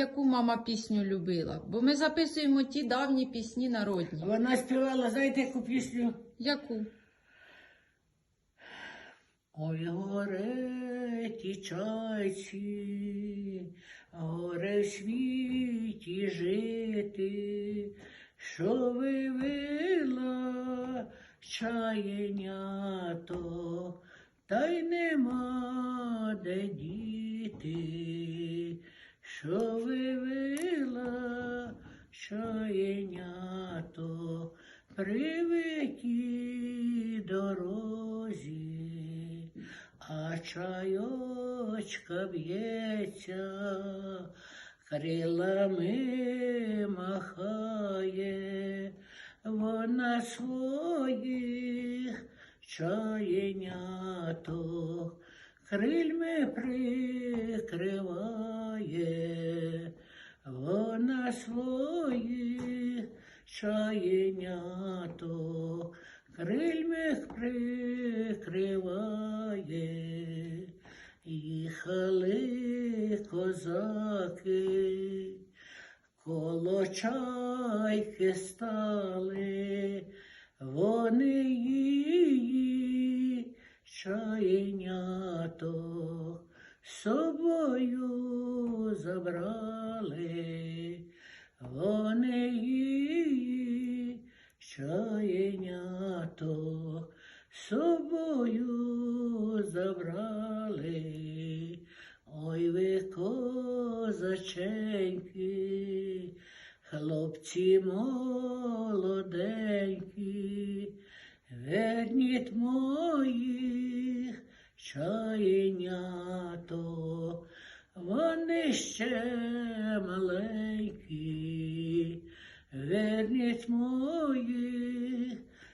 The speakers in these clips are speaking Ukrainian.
Яку мама пісню любила? Бо ми записуємо ті давні пісні народні. Вона співала, знаєте, яку пісню? Яку? Ой, горе ті чайці, горе в світі жити, що вивила чаєнято, та й нема де діти, що вивила чаєнято при викій дорозі, а чайочка б'ється, крилами махає, вона своїх чаєняток крильми прикриває, вона своїх чаєняток крильми прикриває. Їхали козаки, коло чайки стали, вони її з собою забрали, вони її чайнято з собою забрали. Ой ви козаченьки, хлопці молоденькі, верніть моїх чаєнято, вони ще маленькі, верніть моїх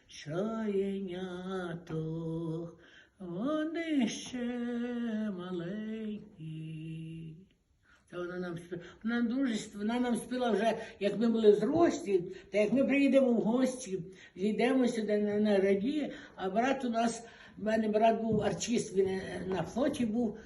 чаєнято, вони ще нам вона дуже вона нам спіла вже, як ми були зрості, та як ми приїдемо в гості, зійдемо сюди на, на раді, а брат у нас, в мене брат був артист, він е, на флоті був,